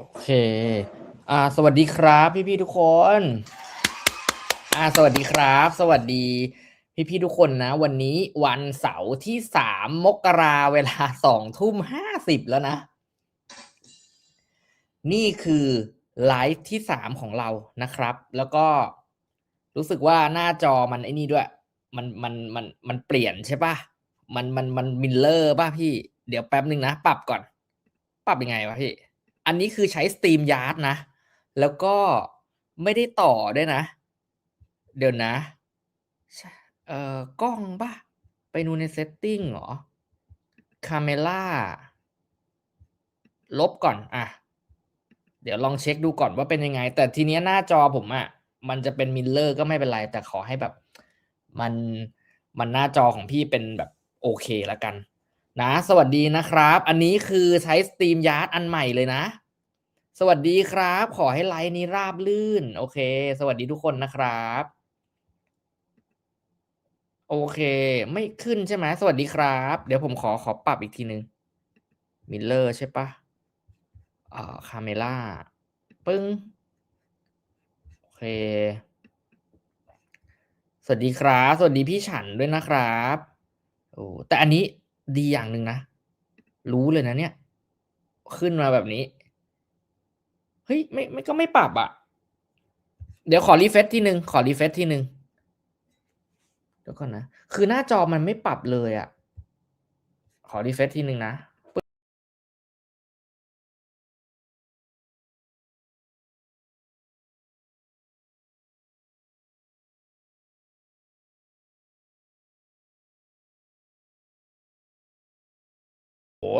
โอเค อ่า สวัสดีครับพี่พี่ๆทุกคน อ่า สวัสดีครับ สวัสดีพี่พี่ๆทุกคนนะ วันนี้วันเสาร์ที่สามมกราเวลาสองทุ่มห้าสิบแล้วนะ นี่คือไลฟ์ที่สามของเรานะครับ แล้วก็รู้สึกว่าหน้าจอมันไอ้นี่ด้วย มันมันมันมันเปลี่ยนใช่ปะมันมันมันมิลเลอร์ป่ะพี่ เดี๋ยวแป๊บนึงนะ ปรับก่อน ปรับยังไงวะพี่ อันนี้คือใช้สตรีมยาร์ดนะ แล้วก็ไม่ได้ต่อด้วยนะ เดี๋ยวนะ เอ่อกล้องป่ะ ไปดูในเซตติ้งเหรอคาเมล่าลบก่อน อะ เดี๋ยวลองเช็คดูก่อนว่าเป็นยังไง แต่ทีเนี้ยหน้าจอผมอะ่ะ มันจะเป็นมิลเลอร์ก็ไม่เป็นไร แต่ขอให้แบบ มัน มันหน้าจอของพี่เป็นแบบโอเคแล้วกัน นะ สวัสดีนะครับ อันนี้คือใช้สตรีมยาร์ดอันใหม่เลยนะ สวัสดีครับ ขอให้ไลน์นี้ราบลื่น โอเค สวัสดีทุกคนนะครับ โอเค ไม่ขึ้นใช่ไหมสวัสดีครับ เดี๋ยวผมขอขอปรับอีกทีนึงมิลเลอร์ใช่ปะอ่าคาเมล่าปึ้ง โอเค สวัสดีครับ สวัสดีพี่ฉันด้วยนะครับโอ้แต่อันนี้ ดีอย่างหนึ่งนะ รู้เลยนะเนี่ย ขึ้นมาแบบนี้ เฮ้ยไม่ไม่ก็ไม่ปรับอะ่ะ เดี๋ยวขอรีเฟซที่หนึ่งขอรีเฟซที่หนึ่งเดี๋ยวก่อนนะ คือหน้าจอมันไม่ปรับเลยอะ่ะ ขอรีเฟซที่หนึ่งนะ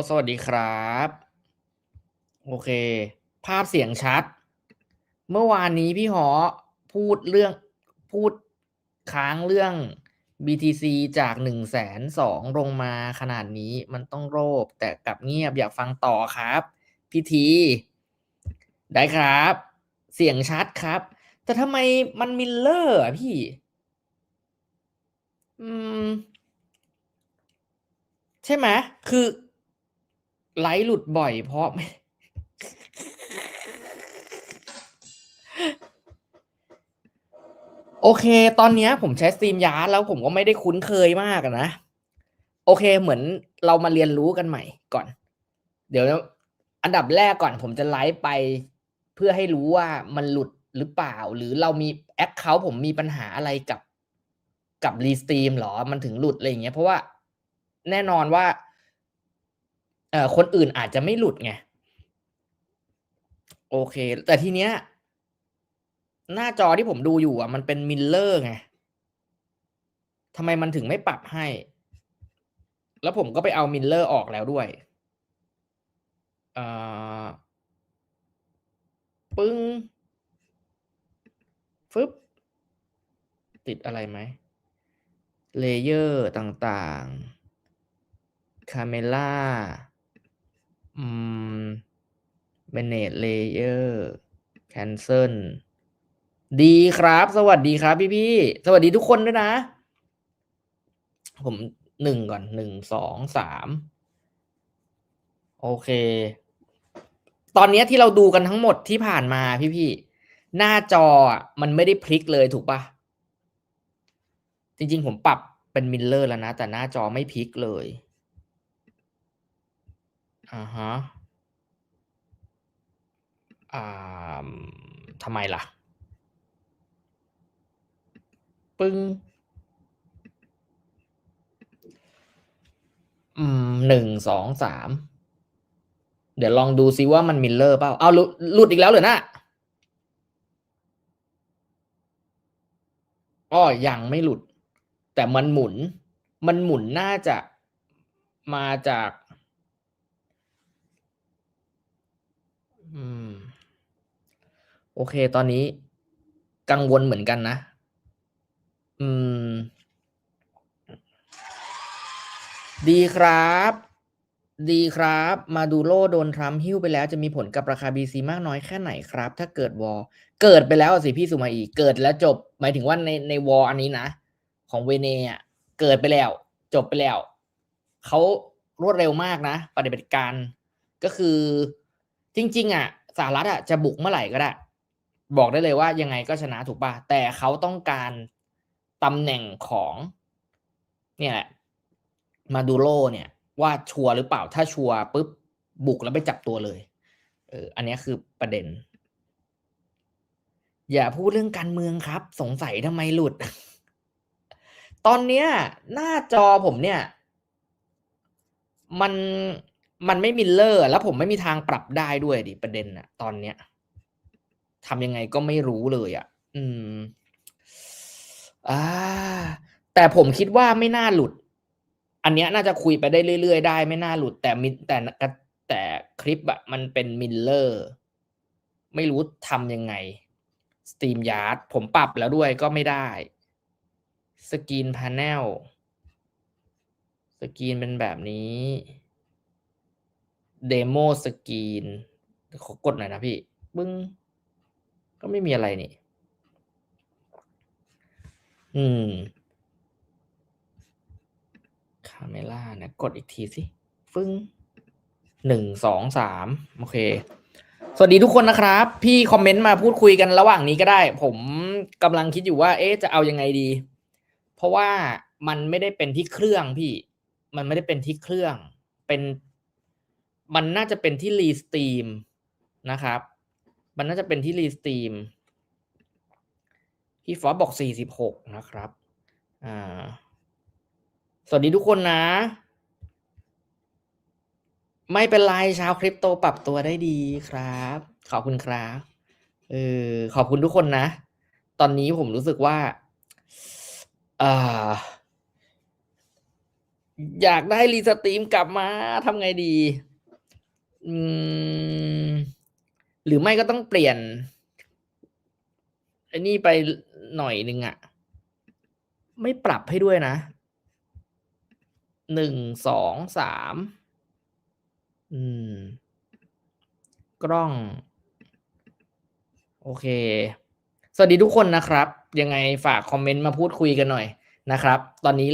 สวัสดีครับ โอเค ภาพเสียงชัด เมื่อวานนี้พี่หอพูดเรื่องพูดค้างเรื่อง BTC จากหนึ่งแสนสองลงมาขนาดนี้มันต้องโรบแต่กลับเงียบอยากฟังต่อครับ พี่ที ได้ครับ เสียงชัดครับ แต่ทำไมมันมิลเลอร์อะพี่ อืม ใช่ไหมคือ ไลฟ์หลุดบ่อยเพราะ โอเค ตอนนี้ผมใช้สตรีมยาร์ดแล้วผมก็ไม่ได้คุ้นเคยมากนะ โอเค เหมือนเรามาเรียนรู้กันใหม่ก่อน เดี๋ยวอันดับแรกก่อน ผมจะไลฟ์ไปเพื่อให้รู้ว่ามันหลุดหรือเปล่า หรือเรามีแอคเคาท์ผมมีปัญหาอะไรกับกับรีสตรีมหรอ มันถึงหลุดอะไรอย่างเงี้ย เพราะว่าแน่นอนว่า เอ่อคนอื่นอาจจะไม่หลุดไง โอเค แต่ทีเนี้ย หน้าจอที่ผมดูอยู่อะ มันเป็นมิลเลอร์ไงทำไมมันถึงไม่ปรับให้ แล้วผมก็ไปเอามิลเลอร์ออกแล้วด้วยเอ่อปึ้งฟึบติดอะไรไหมเลเยอร์ต่างๆ คาเมล่า อืม manage layer cancel ดีครับ สวัสดีครับพี่พี่สวัสดีทุกคนด้วยนะ ผมหนึ่งก่อนหนึ่งสองสามโอเค ตอนนี้ที่เราดูกันทั้งหมดที่ผ่านมาพี่พี่หน้าจอมันไม่ได้พลิกเลยถูกปะจริงๆ ผมปรับเป็นมิลเลอร์แล้วนะ แต่หน้าจอไม่พลิกเลย อ่าฮะ อ่าทำไมล่ะ ปึ้ง อืมหนึ่งสองสามเดี๋ยวลองดูซิว่ามันมิลเลอร์เปล่า เอาหลุทุดอีกแล้วเหรอนะอ้อยังไม่หลุด แต่มันหมุน มันหมุนน่าจะมาจาก อืม โอเค ตอนนี้กังวลเหมือนกันนะ อืม ดีครับ ดีครับ มาดูโลโดนทรัมป์หิ้วไปแล้วจะมีผลกับราคา BC มากน้อยแค่ไหนครับ ถ้าเกิดวอลเกิดไปแล้วอะสิพี่สุมาอีเกิดแล้วจบ หมายถึงว่าในในวอลอันนี้นะ ของเวเนอะเกิดไปแล้ว จบไปแล้ว เขารวดเร็วมากนะ ปฏิบัติการก็คือจริง ๆ อะสหรัฐอะจะบุกเมื่อไหร่ก็ได้ บอกได้เลยว่ายังไงก็ชนะถูกป่ะแต่เขาต้องการตำแหน่งของเนี่ยแหละมาดูโรเนี่ย ว่าชัวร์หรือเปล่าถ้าชัวร์ปุ๊บบุกแล้วไปจับตัวเลยเอออันนี้คือประเด็น อย่าพูดเรื่องการเมืองครับ สงสัยทำไมหลุด ตอนเนี้ย หน้าจอผมเนี่ย มันมันไม่มิลเลอร์ แล้วผมไม่มีทางปรับได้ด้วยดิประเด็นอะตอนเนี้ย ทำยังไงก็ไม่รู้เลยอะอืม อ่า แต่ผมคิดว่าไม่น่าหลุด อันเนี้ยน่าจะคุยไปได้เรื่อยๆได้ ไม่น่าหลุด แต่มิแต่แต่คลิปอะมันเป็นมิลเลอร์ ไม่รู้ทำยังไงสตรีมยาร์ดผมปรับแล้วด้วยก็ไม่ได้สกรีนพาแนลสกรีนเป็นแบบนี้เดโมสกรีนขอกดหน่อยนะพี่ บึ้ง ก็ไม่มีอะไรนี่ อืม คาเมล่านะ กดอีกทีสิ ฟึ้งหนึ่งสองสามโอเค สวัสดีทุกคนนะครับ พี่คอมเมนต์มาพูดคุยกันระหว่างนี้ก็ได้ ผมกำลังคิดอยู่ว่า เอ๊ะ จะเอายังไงดี เพราะว่ามันไม่ได้เป็นที่เครื่องพี่ มันไม่ได้เป็นที่เครื่อง เป็น มันน่าจะเป็นที่รีสตรีมนะครับ มันน่าจะเป็นที่รีสตรีมพี่ฟอสบอกสี่สิบหกนะครับ อ่า สวัสดีทุกคนนะ ไม่เป็นไรชาวคริปโตปรับตัวได้ดีครับ ขอบคุณครับเออขอบคุณทุกคนนะ ตอนนี้ผมรู้สึกว่าอ่าอยากได้รีสตรีมกลับมาทำไงดี อืม หรือไม่ก็ต้องเปลี่ยนไอ้นี่ไปหน่อยนึงอะ่ะไม่ปรับให้ด้วยนะหนึ่งสองสามอืม กล้อง โอเค สวัสดีทุกคนนะครับ ยังไงฝากคอมเมนต์มาพูดคุยกันหน่อยนะครับ ตอนนี้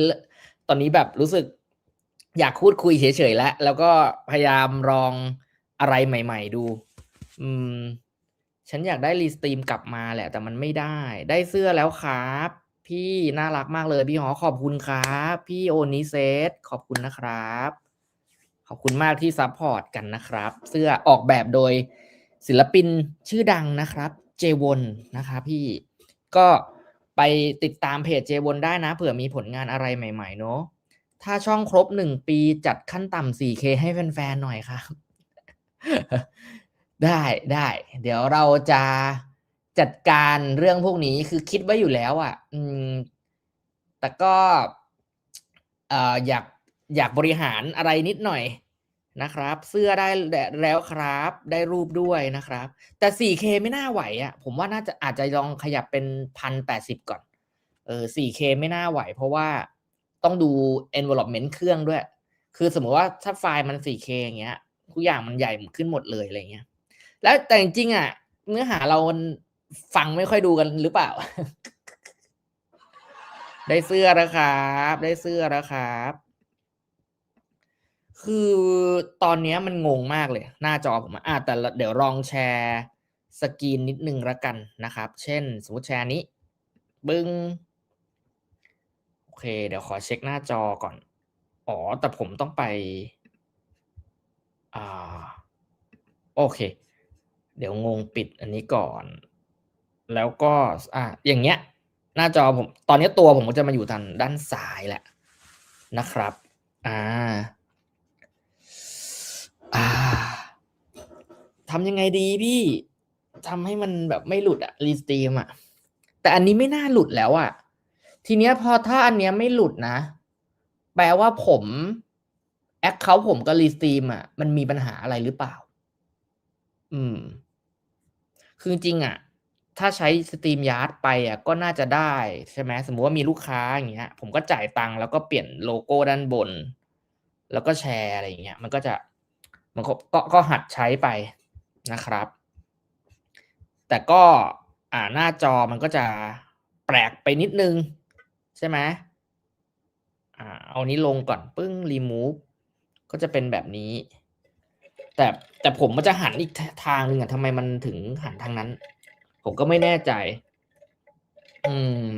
ตอนนี้แบบรู้สึกอยากพูดคุยเฉยๆแล้ว แล้วก็พยายามลองอะไรใหม่ ๆ ดู อืม ฉันอยากได้รีสตรีมกลับมาแหละ แต่มันไม่ได้ ได้เสื้อแล้วครับ พี่น่ารักมากเลย พี่หอขอบคุณครับ พี่โอนิเซตขอบคุณนะครับ ขอบคุณมากที่ซัพพอร์ตกันนะครับ เสื้อออกแบบโดยศิลปินชื่อดังนะครับ เจวอนนะครับพี่ก็ไปติดตามเพจเจวอนได้นะเผื่อมีผลงานอะไรใหม่ๆเนาะถ้าช่องครบหนึ่งปีจัดขั้นต่ำ 4K ให้แฟนๆหน่อยครับ ได้ได้ เดี๋ยวเราจะจัดการเรื่องพวกนี้คือคิดไว้อยู่แล้วอะ่ะ อืม แต่ก็เอ่ออยากอยากบริหารอะไรนิดหน่อยนะครับ เสื้อได้แล้วครับ ได้รูปด้วยนะครับ แต่ 4K ไม่น่าไหวอะ่ะ ผมว่าน่าจะอาจจะลองขยับเป็นพันแปดสิบก่อน เออ 4K ไม่น่าไหว เพราะว่าต้องดู envelopment เครื่องด้วย คือสมมติว่าถ้าไฟล์มัน 4K อย่างเงี้ยทุกอย่างมันใหญ่ขึ้นหมดเลยอะไรเงี้ย แล้วแต่จริงอะ เนื้อหาเราฟังไม่ค่อยดูกันหรือเปล่า ได้เสื้อแล้วครับ ได้เสื้อแล้วครับ คือตอนนี้มันงงมากเลย หน้าจอผมอะแต่เดี๋ยวลองแชร์สกรีนนิดนึงล้วกันนะครับ เช่น สมมติแชร์นี้ บึ้งโอเค เดี๋ยวขอเช็คหน้าจอก่อน อ๋อ แต่ผมต้องไป อ่า โอเค เดี๋ยวงงปิดอันนี้ก่อน แล้วก็อ่าอย่างเงี้ย หน้าจอผม ตอนนี้ตัวผมก็จะมาอยู่ทางด้านซ้ายแหละนะครับ อ่า อ่าทำยังไงดีพี่ทำให้มันแบบไม่หลุดอะรีสตรีมอะแต่อันนี้ไม่น่าหลุดแล้วอะทีเนี้ยพอถ้าอันเนี้ยไม่หลุดนะ แปลว่าผมแอคเคาท์ผมกับรีสตรีมอะมันมีปัญหาอะไรหรือเปล่า อืม คือจริงอะถ้าใช้สตรีมยาร์ดไปอะก็น่าจะได้ใช่ไหมสมมุติว่ามีลูกค้าอย่างเงี้ย ผมก็จ่ายตังค์แล้วก็เปลี่ยนโลโก้ด้านบน แล้วก็แชร์อะไรอย่างเงี้ย มันก็จะมันก็ก็ก็หัดใช้ไปนะครับ แต่ก็อ่าหน้าจอมันก็จะแปลกไปนิดนึง ใช่ไหมอ่าเอานี้ลงก่อนปึ้ง remove ก็จะเป็นแบบนี้ แต่แต่ผมมันจะหันอีกทางหนึ่งอะทำไมมันถึงหันทางนั้น ผมก็ไม่แน่ใจ อืม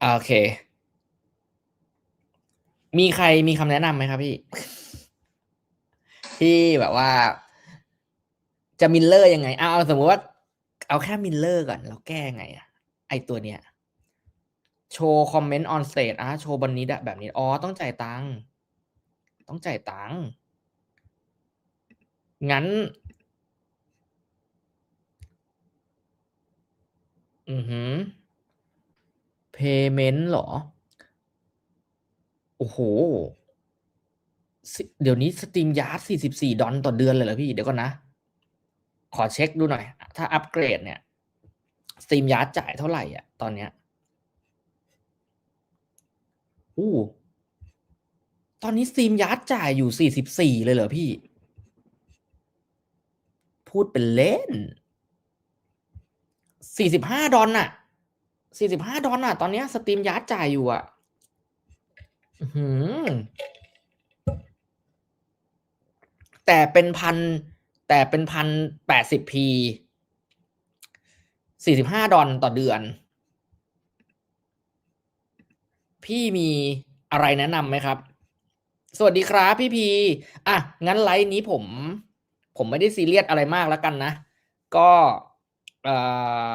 โอเค มีใครมีคำแนะนำไหมครับพี่ ที่แบบว่า จะมิลเลอร์ยังไงเอาเอาสมมติว่า เอาแค่มิลเลอร์ก่อน เราแก้ไงอะไอตัวเนี้ย โชว์คอมเมนต์ออนสเตจอะโชว์บันนี้ได้แบบนี้ อ๋อ ต้องจ่ายตังค์ ต้องจ่ายตังค์ งั้น อือหือ payment เหรอ โอ้โห เดี๋ยวนี้สตรีมยาร์ดสี่สิบสี่ดอลต่อเดือนเลยเหรอพี่ เดี๋ยวก่อนนะ ขอเช็คดูหน่อย ถ้าอัปเกรดเนี่ยสตรีมยาร์ดจ่ายเท่าไหร่อะ ตอนเนี้ย อู้ตอนนี้สตรีมยาร์ดจ่ายอยู่สี่สิบสี่เลยเหรอพี่ พูดเป็นเล่นสี่สิบห้าดอลน่ะสี่สิบห้าดอลน่ะ ตอนนี้สตรีมยาร์ดจ่ายอยู่อะหือแต่เป็นพันแต่เป็นพันแปดสิบพีสี่สิบห้าดอลต่อเดือน พี่มีอะไรแนะนำไหมครับ สวัสดีครับพี่พีอะงั้นไลฟ์นี้ผม ผมไม่ได้ซีเรียสอะไรมากแล้วกันนะ ก็เอ่อ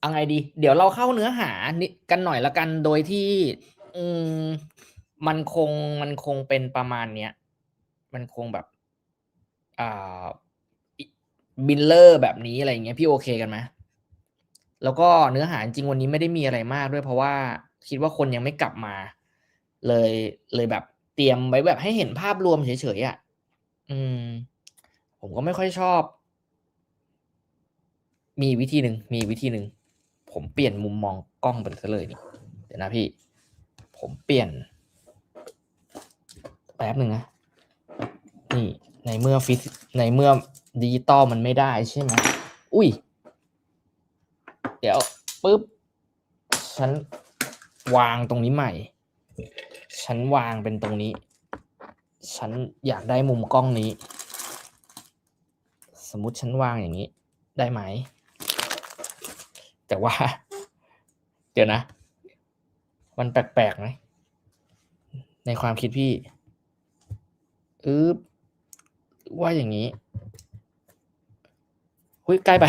เอาไงดี เดี๋ยวเราเข้าเนื้อหานกันหน่อยละกันโดยที่ อืมมันคงมันคงเป็นประมาณเนี้ยมันคงแบบอ่าบิลเลอร์แบบนี้อะไรเงี้ยพี่โอเคกันไหม แล้วก็เนื้อหาจริงวันนี้ไม่ได้มีอะไรมากด้วยเพราะว่าคิดว่าคนยังไม่กลับมา เลยเลยแบบเตรียมไว้แบบให้เห็นภาพรวมเฉยๆอะ่ะอืม ผมก็ไม่ค่อยชอบ มีวิธีหนึ่งมีวิธีหนึ่งผมเปลี่ยนมุมมองกล้องไปซะเลยนี่เดี๋ยวนะพี่ ผมเปลี่ยน แป๊บหนึ่งนะนี่ในเมื่อฟิสในเมื่อดิจิตอลมันไม่ได้ใช่ไหมอุ้ย เดี๋ยวปุ๊บ ฉันวางตรงนี้ใหม่ ฉันวางเป็นตรงนี้ ฉันอยากได้มุมกล้องนี้ สมมติฉันวางอย่างนี้ ได้ไหม แต่ว่า เดี๋ยวนะ มันแปลกๆไหมในความคิดพี่อึ๊บว่าอย่างนี้หุ้ยใกล้ไป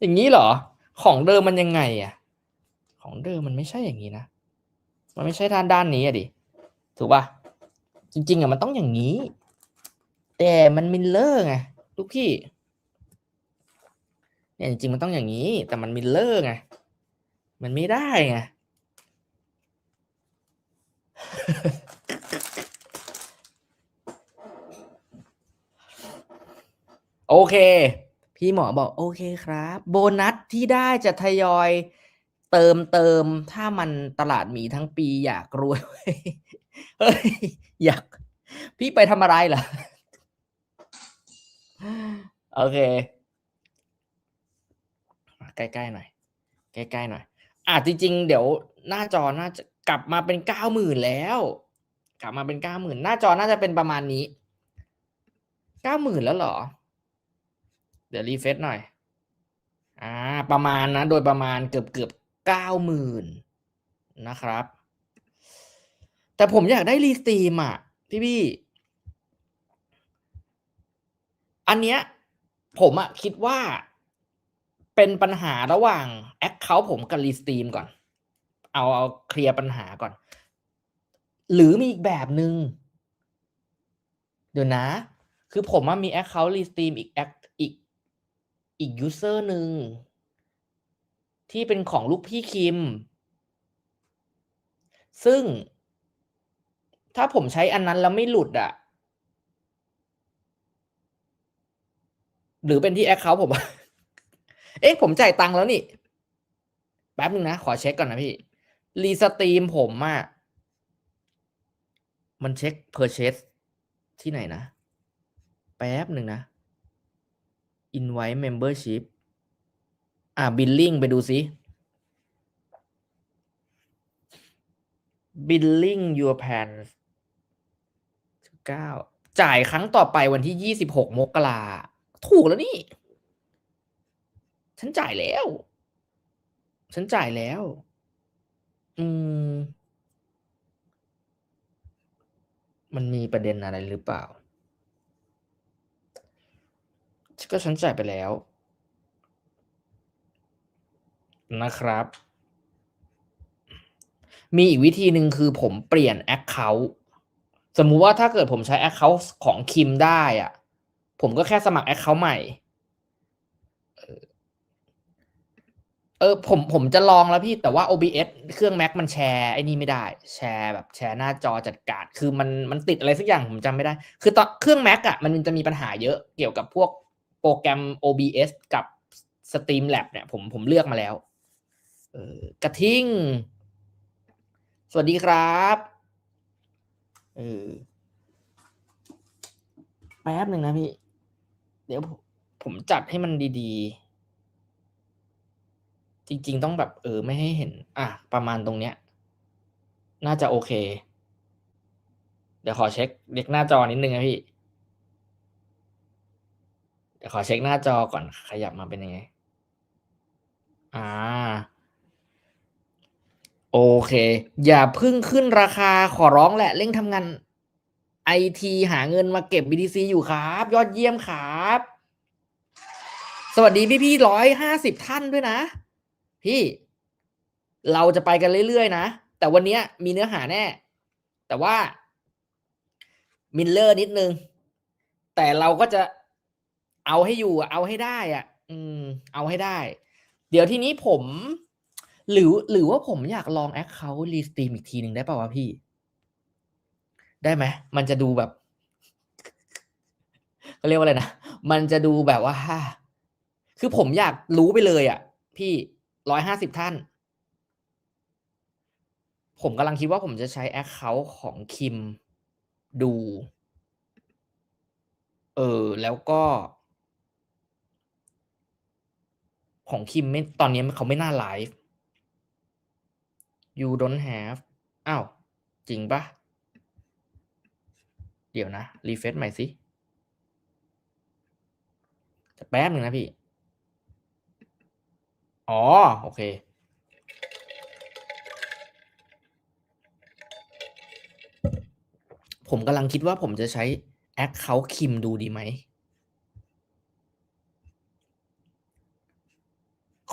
อย่างนี้เหรอ ของเดิมมันยังไงอะ ของเดิมมันไม่ใช่อย่างนี้นะ มันไม่ใช่ด้านด้านนี้อะดิ ถูกป่ะ จริง ๆอะมันต้องอย่างนี้ แต่มันมิลเลอร์ไงลูกพี่ เนี่ยจริงๆมันต้องอย่างนี้ แต่มันมิลเลอร์ไง มันไม่ได้ไง โอเค พี่หมอบอกโอเคครับ โบนัสที่ได้จะทยอยเติมเติมถ้ามันตลาดหมีทั้งปีอยากรวย เฮ้ย อยาก พี่ไปทำอะไรเหรอ โอเค ใกล้ๆหน่อย ใกล้ๆหน่อย อะจริง ๆ เดี๋ยวหน้าจอน่าจะกลับมาเป็นเก้าหมื่นแล้ว กลับมาเป็นเก้าหมื่นหน้าจอน่าจะเป็นประมาณนี้เก้าหมื่นแล้วเหรอ เดี๋ยวรีเฟซหน่อย อ่า ประมาณนะ โดยประมาณเกือบเกือบเก้าหมื่นนะครับ แต่ผมอยากได้รีสตรีมอะ พี่พี่ อันเนี้ย ผมอะคิดว่าเป็นปัญหาระหว่างแอคเคาท์ผมกับรีสตรีมก่อน เอาเอาเคลียร์ปัญหาก่อน หรือมีอีกแบบหนึง่งเดี๋ยวนะ คือผมมีแอคเคาท์รีสตรีมอีกแอคอีก อีกยูเซอร์หนึ่งที่เป็นของลูกพี่คิม ซึ่ง ถ้าผมใช้อันนั้นแล้วไม่หลุดอะหรือเป็นที่แอคเคาท์ผม เอ๊ะ ผมจ่ายตังค์แล้วนี่ แป๊บนึงนะ ขอเช็คก่อนนะพี่ รีสตรีมผมอะมันเช็ค Purchase ที่ไหนนะ แป๊บหนึ่งนะ Invite Membership อ่า Billing ไปดูซิ billing your plans เก้าจ่ายครั้งต่อไปวันที่ยี่สิบหกมกราถูกแล้วนี่ ฉันจ่ายแล้ว ฉันจ่ายแล้ว อืม มันมีประเด็นอะไรหรือเปล่า ก็ฉันจ่ายไปแล้ว นะครับ มีอีกวิธีหนึ่งคือผมเปลี่ยน Account สมมุติว่าถ้าเกิดผมใช้ Account ของคิมได้อะผมก็แค่สมัคร Account ใหม่ เออผมผมจะลองแล้วพี่แต่ว่า OBS เครื่อง Mac มันแชร์ไอ้นี่ไม่ได้ แชร์แบบแชร์หน้าจอจัดการ คือมันมันติดอะไรสักอย่างผมจำไม่ได้ คือตอนเครื่อง Mac อะมันจะมีปัญหาเยอะเกี่ยวกับพวก โปรแกรม OBS กับ Streamlab เนี่ยผมผมเลือกมาแล้วกระทิงสวัสดีครับเออแป๊บหนึ่งนะพี่ เดี๋ยวผมผมจัดให้มันดีๆ จริง ๆ ต้องแบบ เออ ไม่ให้เห็น อะ ประมาณตรงเนี้ย น่าจะโอเค เดี๋ยวขอเช็คเด็กหน้าจอนิดนึงนะพี่ เดี๋ยวขอเช็คหน้าจอก่อนขยับมาเป็นยังไง อ่า โอเค อย่าพึ่งขึ้นราคาขอร้องแหละเร่งทำงานไอทีหาเงินมาเก็บ BTC อยู่ครับ ยอดเยี่ยมครับ สวัสดีพี่พี่ร้อยห้าสิบท่านด้วยนะ พี่ เราจะไปกันเรื่อยๆนะ แต่วันนี้มีเนื้อหาแน่ แต่ว่ามิลเลอร์นิดนึง แต่เราก็จะ เอาให้อยู่เอาให้ได้อะ อืม เอาให้ได้ เดี๋ยวทีนี้ผม หรือหรือว่าผมอยากลองแอคเคาท์รีสตรีมอีกทีหนึ่งได้ป่าวะพี่ ได้ไหมมันจะดูแบบเขาเรียกว่าอะไรนะมันจะดูแบบว่าคือผมอยากรู้ไปเลยอะ พี่ร้อยห้าสิบท่าน ผมกำลังคิดว่าผมจะใช้แอคเคาท์ของคิมดู เออ แล้วก็ ของคิมไม่ตอนนี้เขาไม่น่าไลฟ์ you don't have อ้าว จริงปะเดี๋ยวนะ รีเฟซใหม่สิจะแป๊บหนึ่งนะพี่ อ๋อ โอเค ผมกำลังคิดว่าผมจะใช้แอคเคาท์คิมดูดีไหม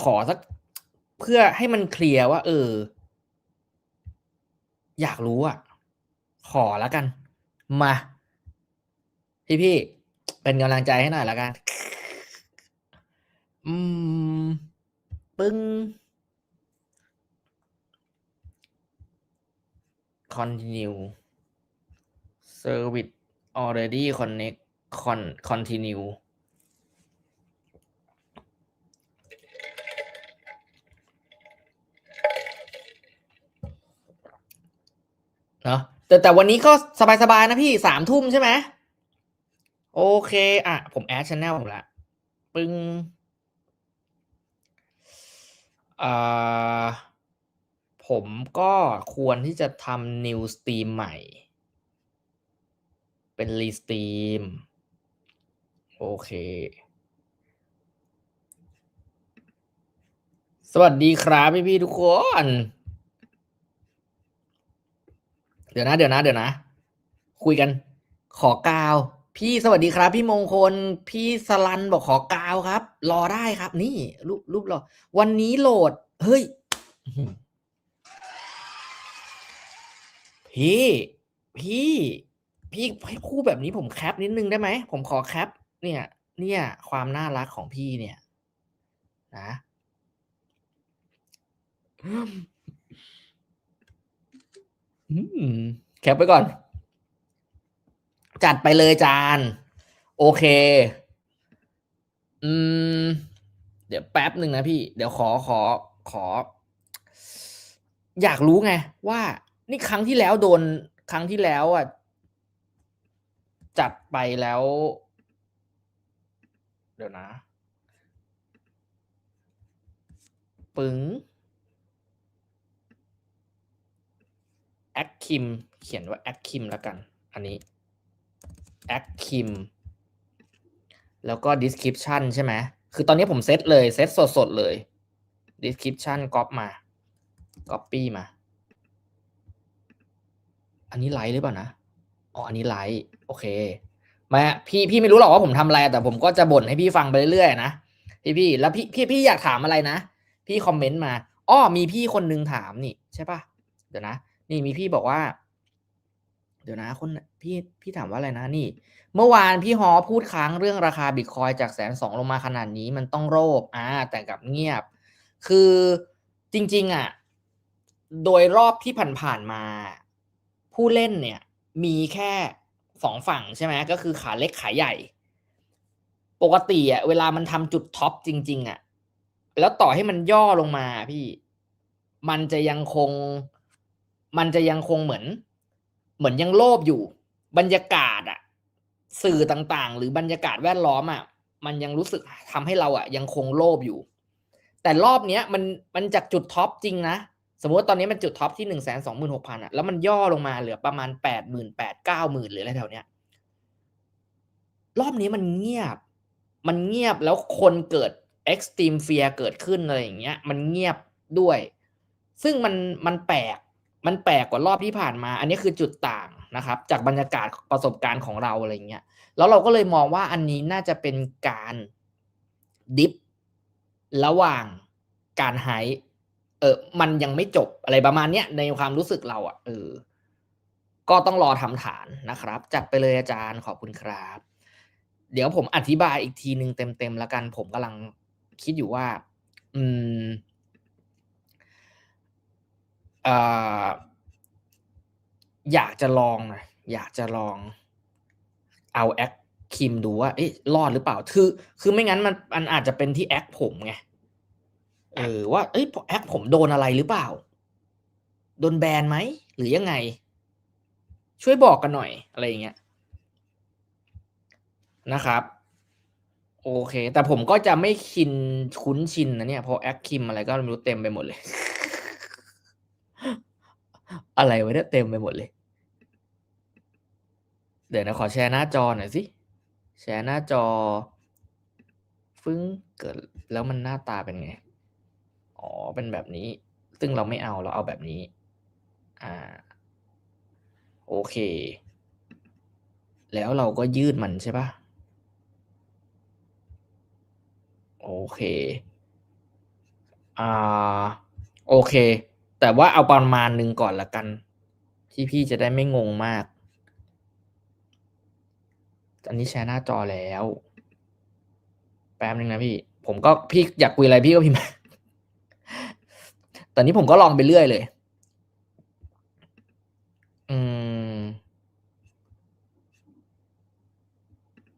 ขอสักเพื่อให้มันเคลียร์ว่า เออ อยากรู้อะ ขอแล้วกัน มา พี่พี่เป็นกำลังใจให้หน่อยแล้วกัน อืม ปึ้ง continue service already connect con continue เนาะ แต่แต่วันนี้ก็สบายๆนะพี่สามทุ่มใช่ไหมโอเค อะ ผมแอดช anel ผมละปึ้งอ่าผมก็ควรที่จะทำ new stream ใหม่ เป็น restream โอเค สวัสดีครับพี่พี่ๆทุกคน เดี๋ยวนะ เดี๋ยวนะ เดี๋ยวนะ คุยกัน ขอกาว พี่สวัสดีครับ พี่มงคล พี่สลันบอกขอกาวครับ รอได้ครับ นี่ รูปรูปรอ วันนี้โหลด เฮ้ย พี่ พี่ พี่ให้คู่แบบนี้ผมแคปนิดนึงได้ไหม ผมขอแคป เนี่ย เนี่ย ความน่ารักของพี่เนี่ย นะ แคปไปก่อน จัดไปเลยจาน โอเค อืม เดี๋ยวแป๊บหนึ่งนะพี่ เดี๋ยวขอขอขอ อยากรู้ไง ว่า นี่ครั้งที่แล้วโดน ครั้งที่แล้วอะ จัดไปแล้ว เดี๋ยวนะ ปึ้ง แอคคิมเขียนว่าแอคคิมแล้วกัน อันนี้แอคคิมแล้วก็ description ใช่ไหม คือตอนนี้ผมเซตเลย เซตสดๆเลย description ก๊อปมา copy มา อันนี้ไลท์หรือเปล่านะ อ๋อ อันนี้ไลท์ โอเคมาพี่พี่ไม่รู้หรอกว่าผมทำอะไร แต่ผมก็จะบ่นให้พี่ฟังไปเรื่อยๆนะ พี่พี่แล้วพี่พี่พี่อยากถามอะไรนะ พี่คอมเมนต์มา อ้อ มีพี่คนนึงถามนี่ ใช่ปะเดี๋ยวนะ นี่มีพี่บอกว่า เดี๋ยวนะคนพี่พี่ถามว่าอะไรนะนี่ เมื่อวานพี่ฮอพูดค้างเรื่องราคาบิตคอยจากแสนสองลงมาขนาดนี้มันต้องโรบอ่าแต่กลับเงียบ คือจริง ๆ อะ โดยรอบที่ผ่านๆมา ผู้เล่นเนี่ย มีแค่สองฝั่งใช่ไหมก็คือขาเล็กขาใหญ่ ปกติอะเวลามันทำจุดท็อปจริง ๆ อะ แล้วต่อให้มันย่อลงมาพี่ มันจะยังคง มันจะยังคงเหมือน เหมือนยังโลภอยู่ บรรยากาศอะสื่อต่างๆ หรือบรรยากาศแวดล้อมอะมันยังรู้สึกทำให้เราอะยังคงโลภอยู่ แต่รอบเนี้ยมันมันจากจุดท็อปจริงนะสมมติว่าตอนนี้มันจุดท็อปที่หนึ่งแสนสองหมื่นหกพันอะแล้วมันย่อลงมาเหลือประมาณแปดหมื่นแปดเก้าหมื่นหรืออะไรแถวเนี้ยรอบนี้มันเงียบ มันเงียบแล้วคนเกิด extreme fear เกิดขึ้นอะไรอย่างเงี้ย มันเงียบด้วย ซึ่งมันมันแปลก มันแปลกกว่ารอบที่ผ่านมา อันนี้คือจุดต่างนะครับ จากบรรยากาศประสบการณ์ของเราอะไรเงี้ย แล้วเราก็เลยมองว่าอันนี้น่าจะเป็นการดิฟระหว่างการไฮเออมันยังไม่จบอะไรประมาณเนี้ยในความรู้สึกเราอะ่ะเออ ก็ต้องรอทำฐานนะครับ จัดไปเลยอาจารย์ขอบคุณครับ เดี๋ยวผมอธิบายอีกทีหนึ่งเต็มๆแล้วกัน ผมกำลังคิดอยู่ว่า อืม อ่ออยากจะลองนะอยากจะลองเอาแอคคิมดูว่าเอ๊ะรอดหรือเปล่า คือ คือไม่งั้นมันมันอาจจะเป็นที่แอคผมไงเออว่าเอ้ยแอคผมโดนอะไรหรือเปล่า โดนแบนไหม หรือยังไง ช่วยบอกกันหน่อยอะไรอย่างเงี้ยนะครับ โอเค แต่ผมก็จะไม่ชินคุ้นชินนะเนี่ยเพราะแอคคิมอะไรก็ไม่รู้เต็มไปหมดเลย อะไรไวะเนี่ยเต็มไปหมดเลย เดี๋ยวนะขอแชร์หน้าจอหน่อยสิ แชร์หน้าจอ ฟึ้งเกิดแล้วมันหน้าตาเป็นไง อ๋อ เป็นแบบนี้ ซึ่งเราไม่เอาเราเอาแบบนี้ อ่า โอเค แล้วเราก็ยืดมันใช่ปะโอเค อ่า โอเค แต่ว่าเอาประมาณหนึ่งก่อนละกัน ที่พี่จะได้ไม่งงมาก อันนี้แชร์หน้าจอแล้ว แป๊บนึงนะพี่ ผมก็พี่อยากคุยอะไรพี่ก็พิมพ์มาตอนนี้ผมก็ลองไปเรื่อยเลย อืม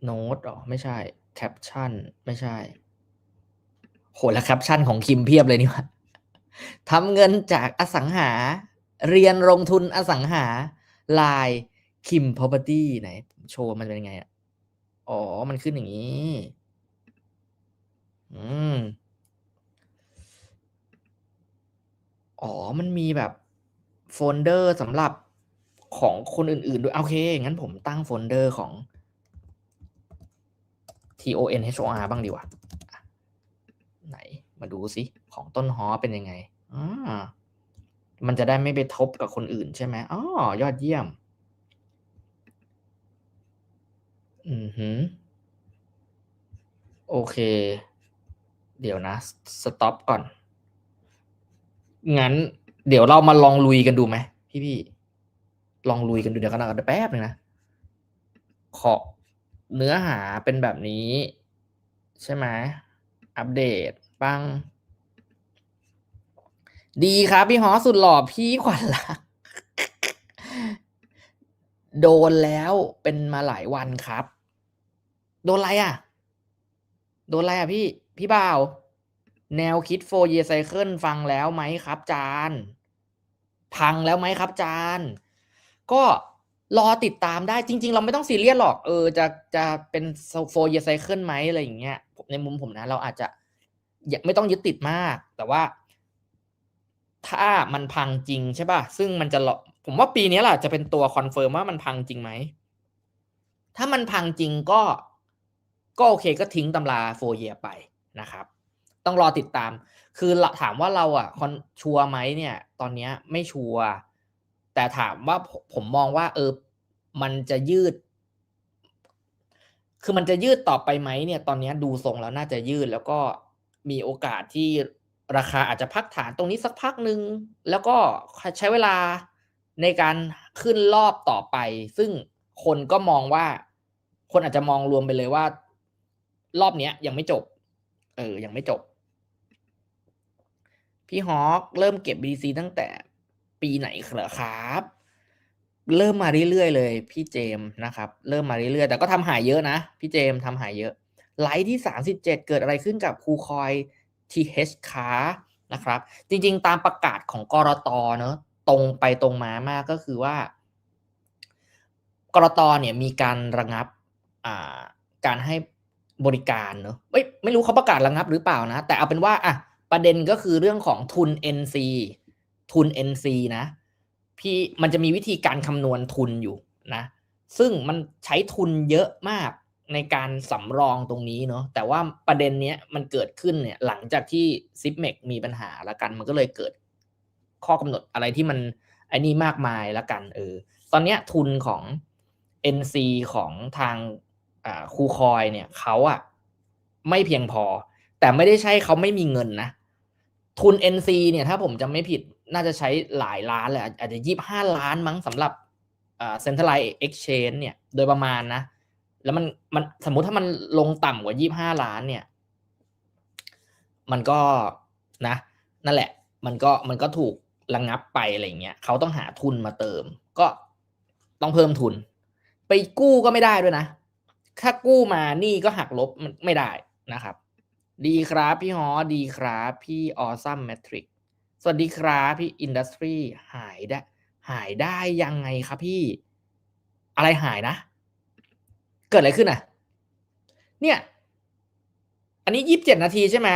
โน้ตอ๋อไม่ใช่ แคปชั่น ไม่ใช่ โหแล้วแคปชั่นของคิมเพียบเลยนี่หว่า ทำเงินจากอสังหา เรียนลงทุนอสังหาลายคิม property ไหน โชว์มันเป็นยังไงอะ อ๋อ มันขึ้นอย่างนี้ อืม อ๋อ มันมีแบบโฟลเดอร์สำหรับของคนอื่นๆด้วย โอเค งั้นผมตั้งโฟลเดอร์ของ T O N H O R บ้างดีกว่า ไหน มาดูสิ ของต้นฮอเป็นยังไงอ่ามันจะได้ไม่ไปทบกับคนอื่นใช่ไหมอ๋อยอดเยี่ยม อือหือ โอเค เดี๋ยวนะ สต็อปก่อน งั้น เดี๋ยวเรามาลองลุยกันดูไหมพี่พี่ลองลุยกันดูเดี๋ยวกันนะแป๊บนึงนะ ขอเนื้อหาเป็นแบบนี้ ใช่ไหม อัปเดตบ้าง ดีครับ พี่ฮอสุดหล่อพี่ขวัญละโดนแล้วเป็นมาหลายวันครับ โดนอะไรอะ โดนอะไรอะพี่ พี่บ่าว แนวคิดโฟเยไซเคิลฟังแล้วไหมครับ จาน พังแล้วไหมครับ จาน ก็รอติดตามได้จริง ๆ เราไม่ต้องซีเรียสหรอก เออจะจะเป็นโฟเยไซเคิลไหมอะไรอย่างเงี้ยในมุมผมนะ เราอาจจะไม่ต้องยึดติดมาก แต่ว่า ถ้ามันพังจริงใช่ป่ะ ซึ่งมันจะหละผมว่าปีนี้แหละจะเป็นตัวคอนเฟิร์มว่ามันพังจริงไหม ถ้ามันพังจริงก็ ก็โอเคก็ทิ้งตำราโฟเยไปนะครับ ต้องรอติดตาม คือถามว่าเราอะคอนชัวไหมเนี่ย ตอนนี้ไม่ชัวแต่ถามว่าผมมองว่า เออ มันจะยืด คือมันจะยืดต่อไปไหมเนี่ย ตอนนี้ดูทรงแล้วน่าจะยืดแล้วก็มีโอกาสที่ ราคาอาจจะพักฐานตรงนี้สักพักหนึ่งแล้วก็ใช้เวลาในการขึ้นรอบต่อไป ซึ่งคนก็มองว่า คนอาจจะมองรวมไปเลยว่า รอบเนี้ย ยังไม่จบ เออ ยังไม่จบ พี่ฮอคเริ่มเก็บ BTC ตั้งแต่ปีไหนเหรอครับ เริ่มมาเรื่อยๆเลย พี่เจมส์นะครับ เริ่มมาเรื่อยๆแต่ก็ทำหายเยอะนะ พี่เจมส์ทำหายเยอะ ไลท์ที่37เกิดอะไรขึ้นกับครูคอย TH ขานะครับ จริงๆ ตามประกาศของกรตเนอะตรงไปตรงมามากก็คือว่ากรตเนี่ยมีการระงับการให้บริการเนอะไม่ไม่รู้เขาประกาศระงับหรือเปล่านะ แต่เอาเป็นว่าอะประเด็นก็คือเรื่องของทุน NC ทุน NC นะ พี่มันจะมีวิธีการคำนวณทุนอยู่นะ ซึ่งมันใช้ทุนเยอะมาก ในการสำรองตรงนี้เนาะแต่ว่าประเด็นเนี้ยมันเกิดขึ้นเนี่ยหลังจากที่ซิปเมกมีปัญหาละกัน มันก็เลยเกิดข้อกำหนดอะไรที่มันไอ้นี่มากมายละกันเออตอนเนี้ยทุนของ NC ของทางอ่าคูคอยเนี่ยเขาอะไม่เพียงพอ แต่ไม่ได้ใช่เขาไม่มีเงินนะทุน NC เนี่ยถ้าผมจำไม่ผิดน่าจะใช้หลายล้านแหละอาจจะยี่บห้าล้านมั้งสำหรับอ่า centralized exchange เนี่ยโดยประมาณนะ แล้วมันมันสมมุติถ้ามันลงต่ำกว่ายี่บห้าล้านเนี่ย มันก็นะ นั่นแหละ มันก็มันก็ถูกระงงับไปอะไรเงี้ยเขาต้องหาทุนมาเติม ก็ต้องเพิ่มทุน ไปกู้ก็ไม่ได้ด้วยนะ ถ้ากู้มานี่ก็หักลบมันไม่ได้นะครับ ดีครับพี่ฮอดีครับพี่ออซัมแมทริกสวัสดีครับพี่อินดัสทรีหายได้ หายได้ยังไงครับพี่ อะไรหายนะ เกิดอะไรขึ้นอะ เนี่ย อันนี้ยี่สิบเจ็ดนาทีใช่ไหม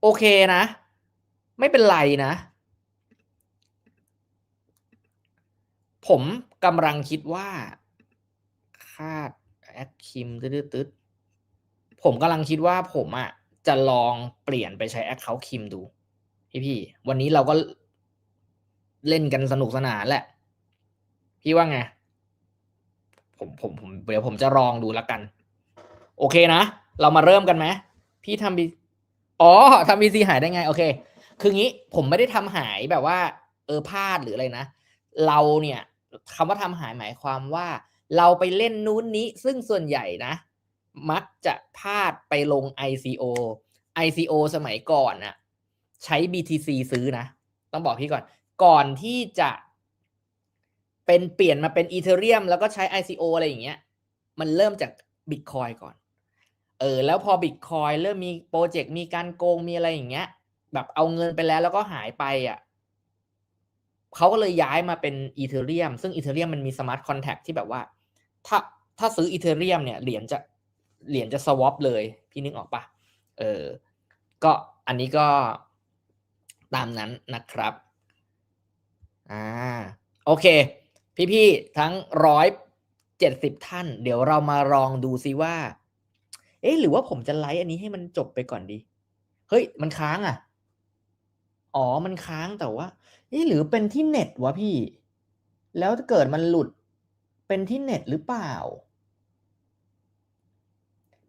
โอเคนะ ไม่เป็นไรนะ ผมกำลังคิดว่า คาดแอคคิมตืดๆผมกำลังคิดว่าผมอะจะลองเปลี่ยนไปใช้แอคเคาท์คิมดู พี่พี่ๆวันนี้เราก็เล่นกันสนุกสนานแหละ พี่ว่าไง ผมผมผมเดี๋ยวผมจะลองดูแล้วกัน โอเคนะ เรามาเริ่มกันไหมพี่ทำบีอ๋อทำบีซีหายได้ไง โอเค คืองี้ผมไม่ได้ทำหายแบบว่า เออพลาดหรืออะไรนะ เราเนี่ยคำว่าทำหายหมายความว่า เราไปเล่นนู้นนี้ ซึ่งส่วนใหญ่นะ มักจะพลาดไปลง ICO ICO สมัยก่อนน่ะใช้ BTC ซื้อนะ ต้องบอกพี่ก่อน ก่อนที่จะ เป็นเปลี่ยนมาเป็นอีเทเรียมแล้วก็ใช้ ICO อะไรอย่างเงี้ย มันเริ่มจาก Bitcoin ก่อน เออ แล้วพอ Bitcoin เริ่มมีโปรเจกต์มีการโกงมีอะไรอย่างเงี้ย แบบเอาเงินไปแล้วแล้วก็หายไปอะเขาก็เลยย้ายมาเป็นอีเทเรียมซึ่งอีเทเรียมมันมีสมาร์ทคอนแท็กที่แบบว่า ถ้าถ้าซื้ออีเทเรียมเนี่ยเหรียญจะเหรียญจะสวอปเลย พี่นึกออกปะเออ ก็อันนี้ก็ตามนั้นนะครับ อ่า โอเค พี่ๆทั้งร้อยเจ็ดสิบท่าน เดี๋ยวเรามาลองดูซิว่า เอ๊ะหรือว่าผมจะไลฟ์อันนี้ให้มันจบไปก่อนดี เฮ้ย มันค้างอะ อ๋อมันค้างแต่ว่าเอ๊ะหรือเป็นที่เน็ตวะพี่ แล้วถ้าเกิดมันหลุดเป็นที่เน็ตหรือเปล่า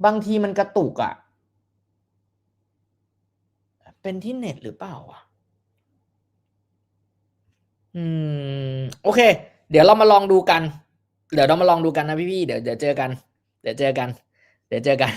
บางทีมันกระตุกอะ่ะ เป็นที่เน็ตหรือเปล่าอะ อืม โอเค เดี๋ยวเรามาลองดูกัน เดี๋ยวเรามาลองดูกันนะพี่ๆเดี๋ยวเดี๋ยวเจอกัน เดี๋ยวเจอกัน เดี๋ยวเจอกัน